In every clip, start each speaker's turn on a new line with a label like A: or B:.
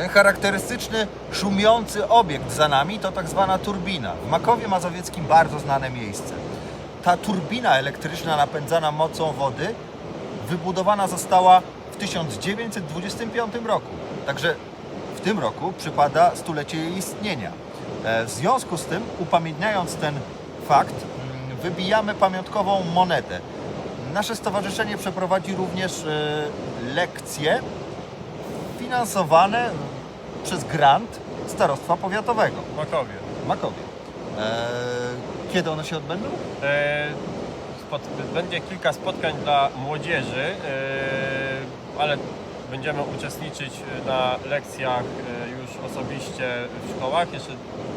A: Ten charakterystyczny, szumiący obiekt za nami to tak zwana turbina. W Makowie Mazowieckim bardzo znane miejsce. Ta turbina elektryczna napędzana mocą wody wybudowana została w 1925 roku. Także w tym roku przypada stulecie jej istnienia. E, W związku z tym, upamiętniając ten fakt, mm, wybijamy pamiątkową monetę. Nasze stowarzyszenie przeprowadzi również e, lekcje finansowane przez grant Starostwa Powiatowego
B: Makowie.
A: Makowie. E, Kiedy one się odbędą?
B: E, spot, będzie kilka spotkań dla młodzieży, e, ale będziemy uczestniczyć na lekcjach już osobiście w szkołach. Jeszcze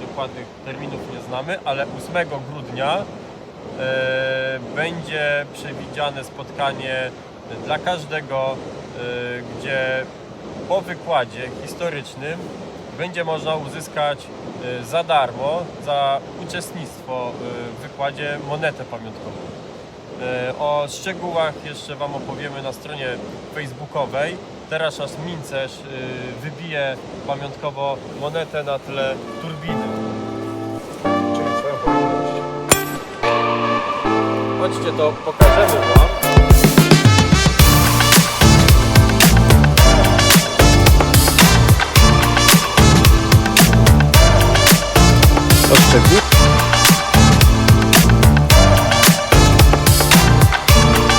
B: dokładnych terminów nie znamy, ale 8 grudnia będzie przewidziane spotkanie dla każdego, gdzie po wykładzie historycznym będzie można uzyskać e, za darmo, za uczestnictwo e, w wykładzie monetę pamiątkową. E, O szczegółach jeszcze Wam opowiemy na stronie facebookowej. Teraz aż Mincerz wybije pamiątkowo monetę na tle turbiny.
A: Czyli.
B: Chodźcie, to pokażemy Wam.
C: O szczegół-